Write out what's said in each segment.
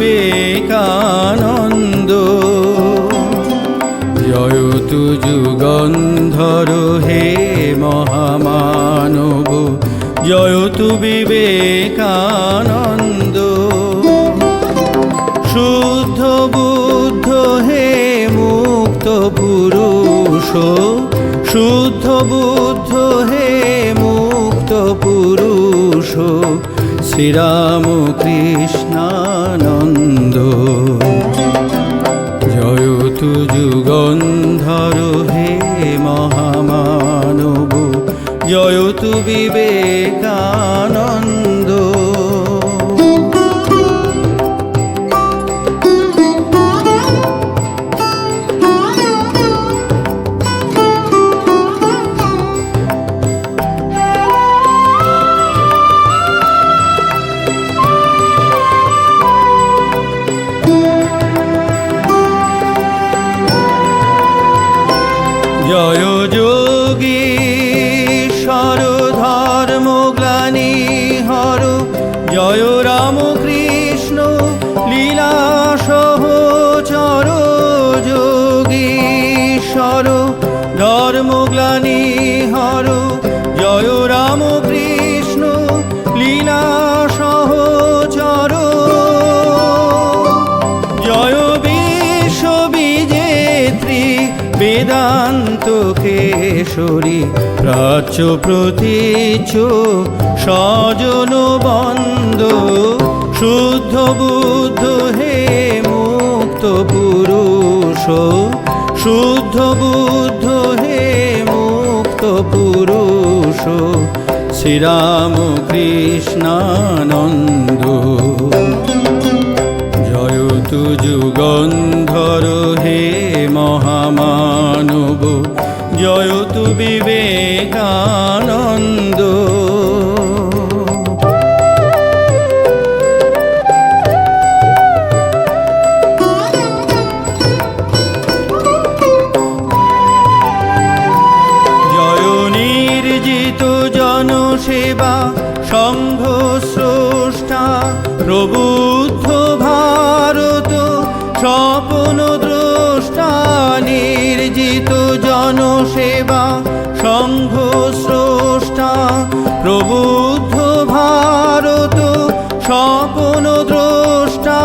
বিবেকানন্দ। জয়তু যুগন্ধর হে মহামানব, জয়তু বিবেকানন্দ। শুদ্ধ বুদ্ধ হে মুক্ত পুরুষ, শুদ্ধ বুদ্ধ হে মুক্ত পুরুষ। শ্রীরাম জয় যোগী। বেদান্ত কেশরী প্রাচ্য প্রতীচ স্বজন বন্দ শুদ্ধ বুদ্ধ হে মুক্ত পুরুষ, শুদ্ধ বুদ্ধ হে মুক্ত পুরুষ, শ্রীরাম কৃষ্ণানন্দ। জয় তু যুগন্ধর জয় তু বিবেকানন্দ। জনসেবা সংঘ স্রষ্টা প্রবুদ্ধ ভারত স্বপ্ন জনসেবা সংঘ স্রষ্টা প্রবুদ্ধ ভারত, স্বপ্ন দ্রষ্টা।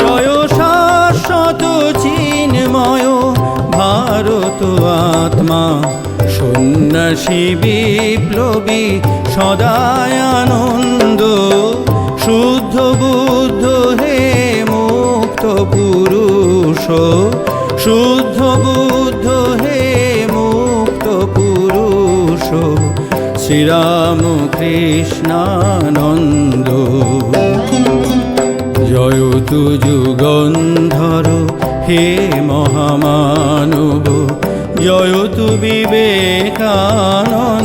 জয় শাশ্বত চিন্ময় ভারত আত্মা, সন্ন্যাসী বিপ্লবী সদায় আনন্দ শুদ্ধ বুদ্ধ হে মুক্ত পুরুষ, শুদ্ধ শ্রীরাম কৃষ্ণানন্দ। জয় তু যুগন্ধর হে মহামানব। জয় তু বিবেকানন্দ।